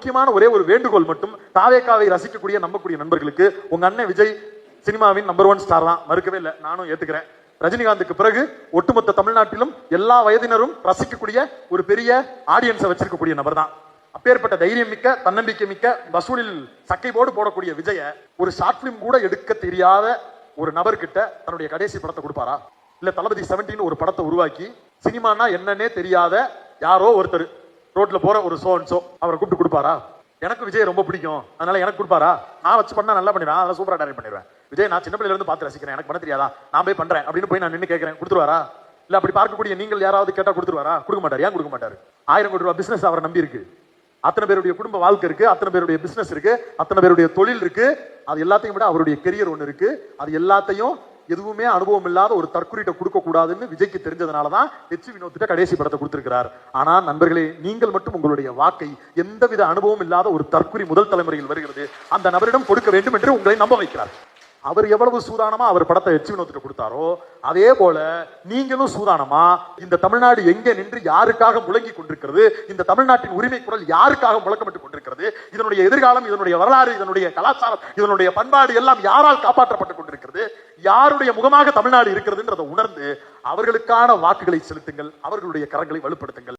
முக்கியமான ஒரே ஒரு வேண்டுகோள் மட்டும் தாவேக்காவை ரசிக்கக்கூடிய நம்பக்கூடிய நண்பர்களுக்கு உங்க அண்ணன் விஜய் சினிமாவின் நம்பர் ஒன் ஸ்டார் தான். மறுக்கவே இல்லை நானும் ஏத்துக்கிறேன். ரஜினிகாந்துக்கு பிறகு ஒட்டுமொத்த தமிழ்நாட்டிலும் எல்லா வயதினரும் ரசிக்கக்கூடிய ஒரு பெரிய ஆடியன்ஸை வச்சிருக்கக்கூடிய நபர் தான். அப்பேற்பட்ட தைரியம் மிக்க தன்னம்பிக்கை மிக்க வசூலில் சக்கை போடு போடக்கூடிய விஜய ஒரு ஷார்ட் பிலிம் கூட எடுக்க தெரியாத ஒரு நபர்கிட்ட தன்னுடைய கடைசி படத்தை கொடுப்பாரா? இல்ல தளபதி 17 ஒரு படத்தை உருவாக்கி சினிமானா என்னன்னே தெரியாத யாரோ ஒருத்தர். ரோட்ல போற ஒரு சோ சோ அவரை கூப்பிட்டு கொடுப்பாரா? எனக்கு விஜய் ரொம்ப பிடிக்கும். அதனால எனக்கு கொடுப்பாரா? நான் வச்சு பண்ணா நல்லா பண்ணிடுவேன். அதெல்லாம் சூப்பரா டேரக்ட் பண்ணிடுவேன். விஜய் நான் சின்ன பிள்ளைல இருந்து பார்த்து ரசிக்கிறேன். எனக்கு பண்ண தெரியாதா? நான் போய் பண்றேன் அப்படின்னு போய் நான் நின்று கேட்கறேன் கொடுத்துருவாரா? இல்ல அப்படி பார்க்கக்கூடிய நீங்கள் யாராவது கேட்டா கொடுத்துருவாரா? கொடுக்க மாட்டார். ஏன் கொடுக்க மாட்டாரு? ஆயிரம் கோடி ரூபாய் பிசினஸ் அவரை நம்பி இருக்கு. அத்தனை பேருடைய குடும்ப வாழ்க்கை இருக்கு. அத்தனை பேருடைய பிசினஸ் இருக்கு. அத்தனை பேருடைய தொழில் இருக்கு. அது எல்லாத்தையும் விட அவருடைய கெரியர் ஒன்று இருக்கு. அது எல்லாத்தையும் எதுவுமே அனுபவம் இல்லாத ஒரு தற்குறிட்ட கொடுக்க கூடாதுன்னு விஜய்க்கு தெரிஞ்சதுனால தான் எச் வினோத்திட்ட கடைசி படத்தை கொடுத்திருக்கிறார். ஆனா நண்பர்களே நீங்கள் மட்டும் உங்களுடைய வாக்கை எந்தவித அனுபவம் இல்லாத ஒரு தற்குறி முதல் தலைமுறையில் வருகிறது அந்த நபரிடம் கொடுக்க வேண்டும் என்று உங்களை நம்ப வைக்கிறார். அவர் எவ்வளவு சூதானமா அவர் படத்தை எச் வினோத்திட்ட கொடுத்தாரோ அதே போல நீங்களும் சூதானமா இந்த தமிழ்நாடு எங்கே நின்று யாருக்காக முழங்கி கொண்டிருக்கிறது இந்த தமிழ்நாட்டின் உரிமை குரல் யாருக்காக முழக்கப்பட்டு கொண்டிருக்கிறது இதனுடைய எதிர்காலம் இதனுடைய வரலாறு இதனுடைய கலாச்சாரம் இதனுடைய பண்பாடு எல்லாம் யாரால் காப்பாற்றப்பட்டு கொண்டிருக்கிறது யாருடைய முகமாக தமிழ்நாடு இருக்கிறதுன்றதை உணர்ந்து அவர்களுக்கான வாக்குகளை செலுத்துங்கள் அவர்களுடைய கரங்களை வலுப்படுத்துங்கள்.